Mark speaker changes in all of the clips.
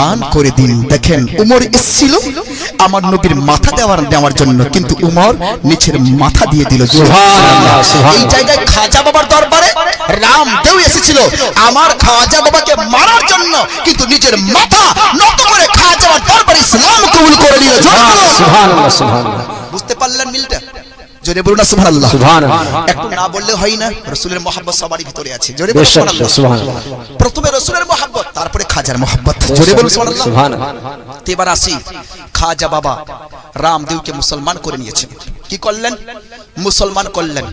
Speaker 1: দান করে দিন। দেখেন উমর এসেছিল। আমার নবীর মাথা দেওয়ার নেওয়ার জন্য। কিন্তু উমর নিচের মাথা দিয়ে দিল। এই জায়গায় খাজা বাবার দরবারে রামদেও এসেছিল। আমার খাজা বাবাকে মারার জন্য কিন্তু নিজের মাথা নত করে খাজা বাবার দরবারে ইসলাম কবুল করে নিল। বুঝতে পারলেন মিলটা? জোরে বলুন না সুবহানাল্লাহ।
Speaker 2: সুবহানাল্লাহ।
Speaker 1: একটু না বললে হয় না রসুলের মহাব্বত সবারই ভিতরে আছে। জোরে বলুন সুবহানাল্লাহ।
Speaker 2: সুবহানাল্লাহ।
Speaker 1: প্রথমে রসুলের মহাব্বত তারপরে খাজার মহাব্বত। জোরে বলুন সুবহানাল্লাহ।
Speaker 2: সুবহানাল্লাহ।
Speaker 1: এবার আসি খাজা বাবা রামদেবকে মুসলমান করে নিয়েছেন কি করলেন? মুসলমান করলেন।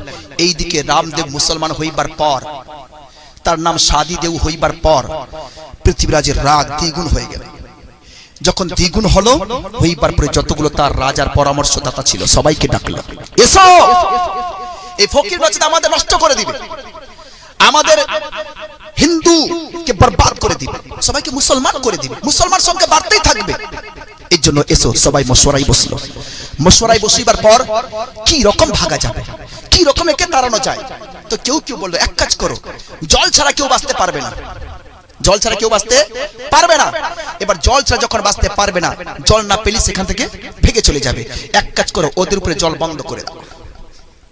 Speaker 1: এইদিকে রামদেব মুসলমান হইবার পর তার নাম সাদি দেব হইবার পর পৃথিবীরাজের রাগ দ্বিগুণ হয়ে গেল। যখন দ্বিগুণ হলো, হইবার পরে যতগুলো তার রাজার পরামর্শদাতা ছিল, সবাইকে ডাকলো। এসো! এই ফকির বাচ্চা আমাদের নষ্ট করে দিবে। আমাদের হিন্দু কে বরবাদ করে দিবে। সবাইকে মুসলমান করে দিবে। মুসলমান সঙ্গে বাড়তেই থাকবে। এর জন্য এসো, সবাই মশওয়ারাই বসল। মশওয়ারাই বসিবার পর কি রকম ভাগা যাবে? কি রকম একে তাড়ানো যায়? তো কেউ কেউ বলল, এক কাজ করো, জল ছাড়া কেউ বাঁচতে পারবে না। জল ছাড়া কেউ বাঁচতে পারবে না। এবার জল ছাড়া যখন বাঁচতে পারবে না, জল না পেলে সেখান থেকে ভেগে চলে যাবে। এক কাজ করো, ওদের উপরে জল বন্ধ করে দাও।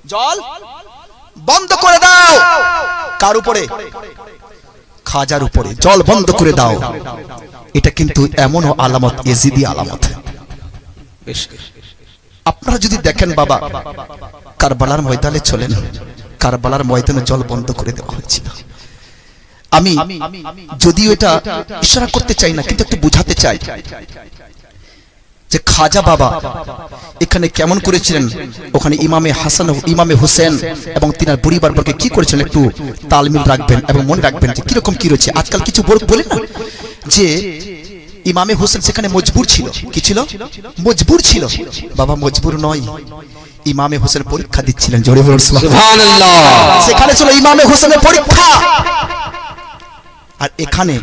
Speaker 1: জল বন্ধ করে দাও। কার উপরে? খাজার উপরে। জল বন্ধ করে দাও। এটা কিন্তু এমনও আলামত, এজিদি আলামত। আপনারা যদি দেখেন বাবা, কারবালার ময়দানে চলেন, কারবালার ময়দানে জল বন্ধ করে দেওয়া হয়েছিল। আমি যদিও এটা ইশারা করতে চাই না কিন্তু একটু বুঝাতে চাই যে খাজা বাবা এখানে কেমন করেছিলেন? ওখানে ইমামে হাসান ইমামে হোসেন এবং তিনার পরিবার বর্গে কি করেছিলেন একটু তালমিল রাখবেন এবং মনে রাখবেন যে কীরকম কি রয়েছে। আজকাল কিছু বল- বলে না যে ইমামে হোসেন সেখানে মজবুর ছিল। কি ছিল? মজবুর ছিল। বাবা মজবুর নয়। ইমামে হোসেন পরীক্ষা দিচ্ছিলেন। জোরে বলুন সুবহানাল্লাহ।
Speaker 2: সুবহানাল্লাহ।
Speaker 1: সেখানে ছিল ইমামে হোসেনের পরীক্ষা। আর এখানে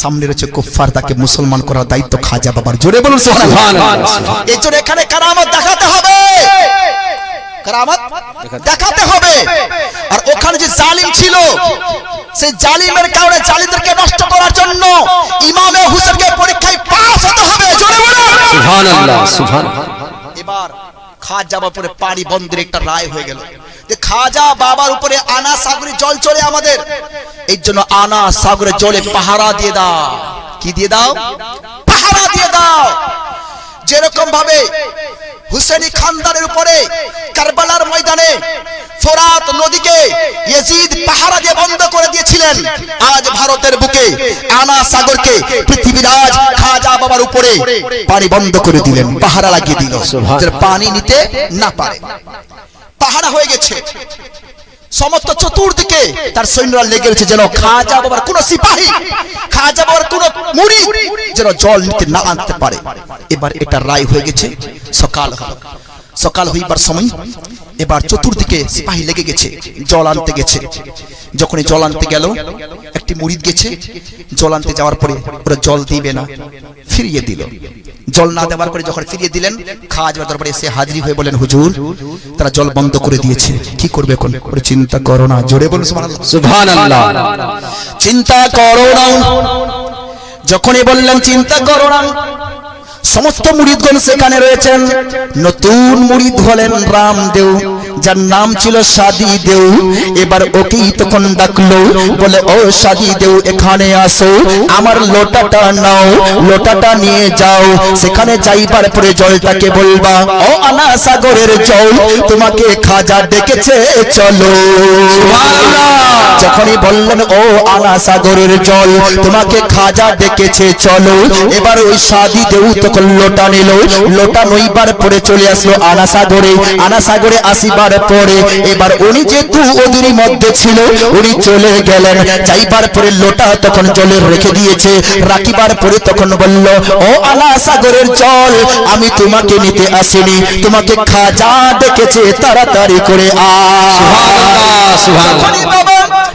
Speaker 1: সামনে রয়েছে কুফার তাকে মুসলমান করার দায়িত্ব খাজা বাবার। জোরে বলুন সুবহানাল্লাহ। এই জন্য এখানে কারামত দেখাতে হবে। কারামত দেখাতে হবে। আর ওখানে যে জালিম ছিল সেই জালিমের কারণে জালিমদেরকে নষ্ট করার জন্য ইমামে হুসেনকে পরীক্ষায় পাস হতে হবে। জোরে বলুন।
Speaker 2: সুবহানাল্লাহ সুবহানাল্লাহ।
Speaker 1: এবার খাজা বাবার পানি বন্ধের একটা রায় হয়ে গেল। খাজা বাবার উপরে আনা সাগরে জল চলে আমাদের। এই জন্য আনা সাগরে জলে পাহারা দিয়ে দাও। কি দিয়ে দাও? পাহারা দিয়ে দাও। যেরকম ভাবে হুসেনি খানদানের উপরে কারবালার ময়দানে ফোরাত নদীকে ইয়েজিদ পাহারা দিয়ে বন্ধ করে দিয়েছিলেন আজ ভারতের বুকে আনা সাগরকে পৃথিবীরাজ খাজা বাবার উপরে পানি বন্ধ করে দিলেন পাহারা লাগিয়ে দিল। পানি নিতে না পারে। পাহারা হয়ে গেছে। সমস্ত চতুর্দিকে তার সৈন্যরা লেগে রয়েছে যেন খাজা বাবার কোন সিপাহী খাজা বাবার কোন মুড়ি যেন জল নিতে না আনতে পারে। এবার এটা রায় হয়ে গেছে। সকাল হলো। সকাল হইবার সময় এবার চতুর্দিকে সিপাহী লেগে গেছে, জল আনতে গেছে। যখনই জল আনতে গেল, একটি মুড়িদ গেছে। জল আনতে যাওয়ার পরে ওরা জল দিবে না, ফিরিয়ে দিল। জল না দেওয়ার পরে যখন ফিরিয়ে দিলেন খাওয়া যাওয়ার দরবারে এসে হাজির হয়ে বলেন হুজুর তারা জল বন্ধ করে দিয়েছে। কি করবে এখন? চিন্তা করো না জোরে বলুন সুবহানাল্লাহ। চিন্তা করো না। যখনই বললেন চিন্তা করো না সমস্ত মুরিদগণ সেখানে রয়েছেন। নতুন মুরিদ হলেন রামদেও। যার নাম ছিল সাদি দেউ এবার ওকেই তখন ডাকলো বলে ও সাদি দেউ এখানে আসো আমার লোটাটা নাও লোটাটা নিয়ে যাও সেখানে যাইবার পরে জলটাকে বলবা ও আনা সাগরের জল তোমাকে খাজা ডেকেছে চলো। যখনই বললেন ও আনা সাগরের জল তোমাকে খাজা ডেকেছে চলো। এবার ওই সাদি দেউ তখন লোটা নিল লোটা নইবার পরে চলে আসলো আনা সাগরে আনা সাগরে আসিবার পরে এবার উনি যেহেতু ওদেরই মধ্যে ছিল উনি চলে গেলেন। যাইবার পরে লোটা তখন জলে রেখে দিয়েছে। রাখিবার পরে তখন বলল ও আনা সাগরের জল আমি তোমাকে নিতে আসিনি। তোমাকে খাজা ডেকেছে তাড়াতাড়ি করে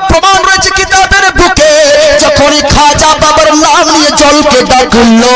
Speaker 1: প্রমাণ রয়েছে কিতাবের বুকে যখনই খাজা বাবার নাম নিয়ে জলকে ডাকলো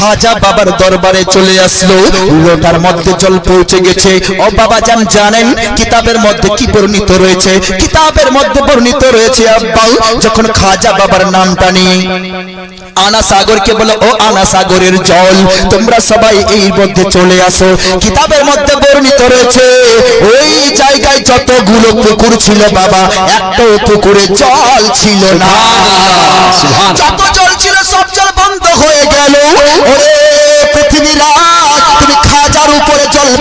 Speaker 1: খাজা বাবার দরবারে চলে আসলো। লোটার মধ্যে জল পৌঁছে গেছে। ও বাবা জান জানেন কিতাবের মধ্যে কি বর্ণিত রয়েছে? কিতাবের মধ্যে বর্ণিত রয়েছে আব্বাউ যখন খাজা বাবার নামটা নিয়ে আনা সাগরকে বলে ও আনা সাগরের জল তোমরা সবাই এই মধ্যে চলে আসো। কিতাবের মধ্যে বর্ণিত রয়েছে ওই জায়গায় যতগুলো পুকুর ছিল বাবা একটাও পুকুরে জল ছিল না। যত জল ছিল সব জল বন্ধ হয়ে গেল।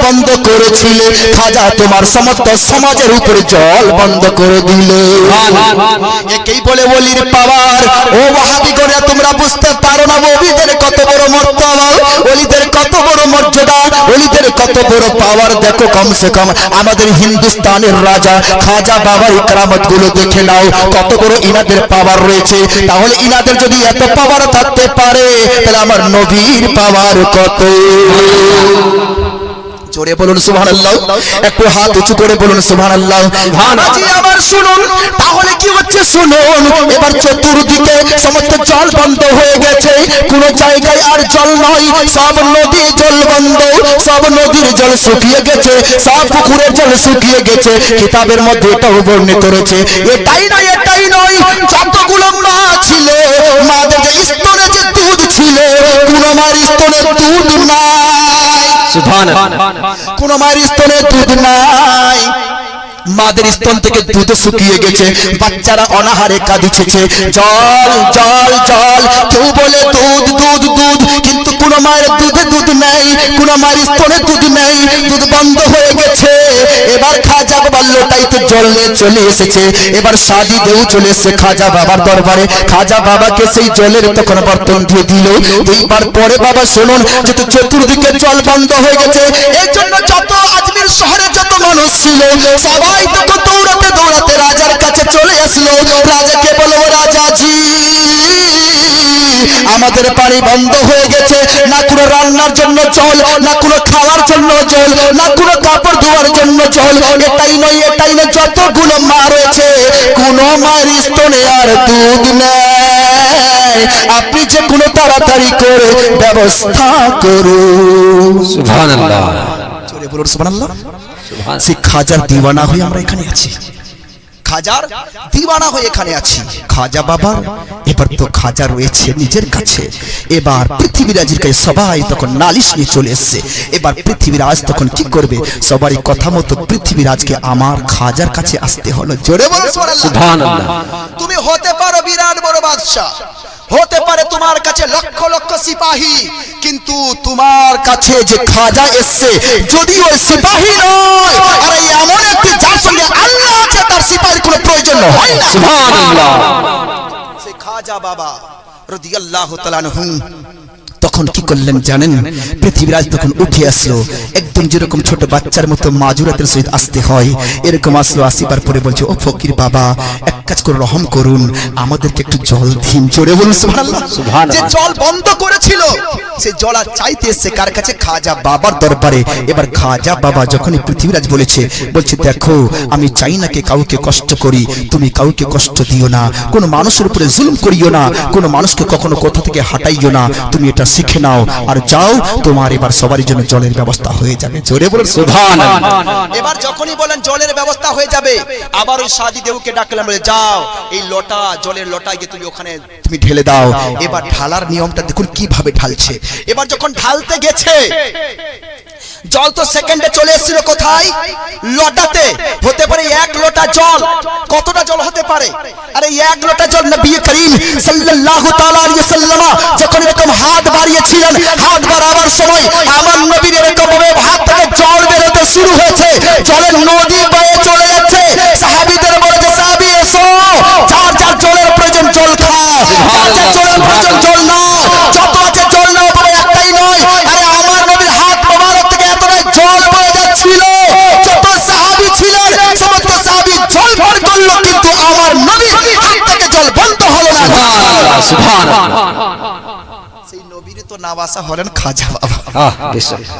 Speaker 1: বন্ধ করেছিলে। খাজা তোমার সমস্ত সমাজের উপরে জল বন্ধ করে দিলে। একেই বলে বলির পাওয়ার। ও ওয়াহাবি করে তোমরা বুঝতে পারো না ওলিদের কত বড় মর্যাদা। ওলিদের কত বড় মর্যাদা। ওলিদের কত বড় পাওয়ার দেখো কমসে কম আমাদের হিন্দুস্তানের রাজা খাজা বাবার ইকরামতগুলো দেখে নাও কত বড় ইনাদের পাওয়ার রয়েছে। তাহলে ইনাদের যদি এত পাওয়ার থাকতে পারে তাহলে আমার নবীর পাওয়ার কত? জোরে বলুন সুবহানাল্লাহ। একটু হাত উঁচু করে বলুন সুবহানাল্লাহ। আজি আবার শুনুন তাহলে কি হচ্ছে শুনুন। এবার চতুর্দিকে সমস্ত জল বন্ধ হয়ে গেছে। কোন জায়গায় আর জল নয় সব নদী জল বন্ধ। সব নদীর জল শুকিয়ে গেছে। সব পুকুরের জল শুকিয়ে গেছে। কিতাবের মধ্যে এটাও বর্ণিত রয়েছে। এটাই নয় এটাই নয়। যতগুলো মা ছিল মাদের যে স্তনে যে দুধ ছিল কোন মার স্তনে দুধ
Speaker 2: সুবহানাল্লাহ
Speaker 1: কোন মায়ের স্তনে দুধ নাই। মাদের স্তন থেকে দুধ শুকিয়ে গেছে। বাচ্চারা অনাহারে কাঁদিছেছে জল জল জল। কেউ বলে দুধ দুধ দুধ। কিন্তু কোন মায়ের দুধে দুধ নেই। কোন মায়ের স্তনে দুধ নেই। দুধ বন্ধ হয়ে গেছে। এবার খাজা বাবার তো জল চলে এসেছে। এবার সাদি দেউ চলে খাজা বাবার দরবারে। খাজা বাবাকে সেই জলের তখন বর্তন দিয়ে দিল। এইবার পরে বাবা শুনুন, যেহেতু চতুর্দিকে জল বন্ধ হয়ে গেছে এই জন্য যত আজমির শহরে যত মানুষ ছিল, সবাই তখন দৌড়াতে দৌড়াতে রাজার কাছে চলে আসলো। রাজাকে বলব রাজাজি আমাদের পানি বন্ধ হয়ে গেছে। না কোনো রান্নার জন্য জল না কোনো খাওয়ার জন্য জল না কোনো কাপড় ধোয়ার জন্য জল। এটাই নয় এটাই নয় যতগুলো মা রয়েছে কোনো মায়ের স্তনে আর দুধ নেই আপনি যে কোনো তাড়াতাড়ি করে ব্যবস্থা করুন।
Speaker 2: সুবহানাল্লাহ।
Speaker 1: জোরে বলুন সুবহানাল্লাহ।
Speaker 2: সুবহান
Speaker 1: সে দিওয়ানা হয়ে আমরা এখানে আছি। খাজার দিওয়ানা হয়ে এখানে আছি। খাজা বাবা এবার তো খাজা রয়েছে নিজের কাছে। এবার পৃথিবীরাজের কাছে সবাই তখন নালিশ নিয়ে চলে এসছে। এবার পৃথিবীরাজ তখন কি করবে? সবারই কথা মতো পৃথিবীরাজকে আমার খাজার কাছে আসতে হলো। জোরে বলো তুমি হতে পারো বিরাট বাদশাহ। হতে পারে তোমার কাছে লক্ষ লক্ষ সিপাহী কিন্তু তোমার কাছে যে খাজা এসছে যদি ওই সিপাহী নয় আর এই এমন একটি যার সঙ্গে আল্লাহ আছে তার সিপাহীর কোনো প্রয়োজন হয় না।
Speaker 2: সুবহানাল্লাহ।
Speaker 1: সে খাজা বাবা রাদিয়াল্লাহু তাআলা আনহু তখন কি করলেন জানেন? পৃথিবীরাজ তখন উঠে আসলো। একদম যেরকম ছোট বাচ্চার মতো মাজুরাতের সহিত আসতে হয় এরকম আসলো আসিবার পরে বলছে ও ফকির বাবা এক কাজ করে রহম করুন আমাদেরকে একটু জল দিন। চড়ে বলুন সুবহানাল্লাহ। যে জল বন্ধ করেছিল সে জল চাইতে এসছে, কার কাছে? খাজা বাবার দরবারে। এবার খাজা বাবা যখনই পৃথিবীরাজ বলেছে, বলছে, দেখো, আমি চাই না কে কাউকে কষ্ট করি, তুমি কাউকে কষ্ট দিও না। কোনো মানুষের উপরে জুলুম করিও না, কোনো মানুষকে কখনো কোথা থেকে হাঁটাইও না। তুমি এটা শিখে নাও। আর যাও, তোমার এবার সবারই জন্য জলের ব্যবস্থা হয়ে যাবে। জোরে
Speaker 2: সুবহানাল্লাহ।
Speaker 1: এবার যখনই বলেন জলের ব্যবস্থা হয়ে যাবে, আবার ওই সাদি দেবকে ডাকলাম বলে, যাও, এই লটা, জলের লটা গিয়ে তুমি ওখানে, তুমি ঢেলে দাও। এবার ঢালার নিয়মটা দেখুন কীভাবে ঢালছে। এবার যখন ঢালতে গেছে, জল তো সেকেন্ডে চলে এসেছিল কোথায়? লটাতে। হতে পারে এক লোটা জল। কতটা জল হতে পারে? আরে, এক লোটা জল নবী করিম সাল্লাল্লাহু তাআলা আলাইহি সাল্লামা যখন এরকম হাত বাড়িয়েছিলেন, হাত বাড়াবার সময় আমার নবীর এরকম ভাবে হাত থেকে জল বেরোতে শুরু হয়েছে। জলের নদী বয়ে চলে যাচ্ছে। সাহাবীদের বলেছে সাহাবী এসো। যার যার জলের প্রয়োজন জল খাও। যার যার জলের প্রয়োজন জল নাও। যত আছে জল নাও তবে একটাই নয়। আরে আমার নবীর হাত মোবারক থেকে এতটাই জল বয়ে যাচ্ছিল। যত সাহাবী ছিলেন সমস্ত সাহাবী জল পান করল কিন্তু আমার নবীর হাত থেকে জল বন্ধ হলো না।
Speaker 2: সুবহানাল্লাহ সুবহানাল্লাহ।
Speaker 1: সেই নবীর তো নাওয়াসা হলেন খাজা বাবা।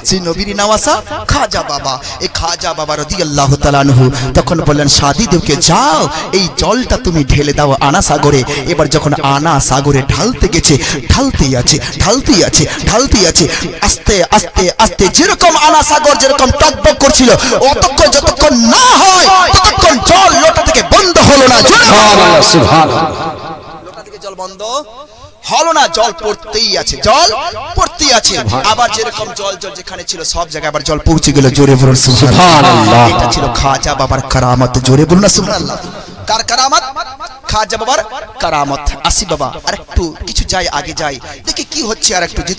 Speaker 1: সেই নবীর নাওয়াসা খাজা বাবা। এই খাজা বাবা রাদিয়াল্লাহু তাআলা আনহু তখন বললেন সাদি যাও এই জলটা তুমি ঢেলে দাও আনা সাগরে। এবার যখন আনা সাগরে ঢালতে গেছে ঢালতেই আছে ঢালতেই আছে ঢালতেই আছে। আস্তে আস্তে আস্তে যেরকম আনা সাগর যেরকম টকবক করছিল অতক্ষণ যতক্ষণ না হয় ততক্ষণ জল লোটা থেকে বন্ধ হলো না।
Speaker 2: সুবহানাল্লাহ। সুবহানাল্লাহ।
Speaker 1: লোটা থেকে জল বন্ধ হলো না জল পড়তেই আছে জল পড়তেই আছে। আবার যেরকম জল জল যেখানে ছিল সব জায়গায় আবার জল পৌঁছে গেল জোরে বলুন
Speaker 2: সুবহানাল্লাহ।
Speaker 1: এটা ছিল খাজা বাবার কারামত জোরে বলুন না সুবহানাল্লাহ। কার কারামত? খাজা বাবার কারামত। আসি বাবা আর একটু কিছু যাই আগে যাই। দেখি কি হচ্ছে আর একটু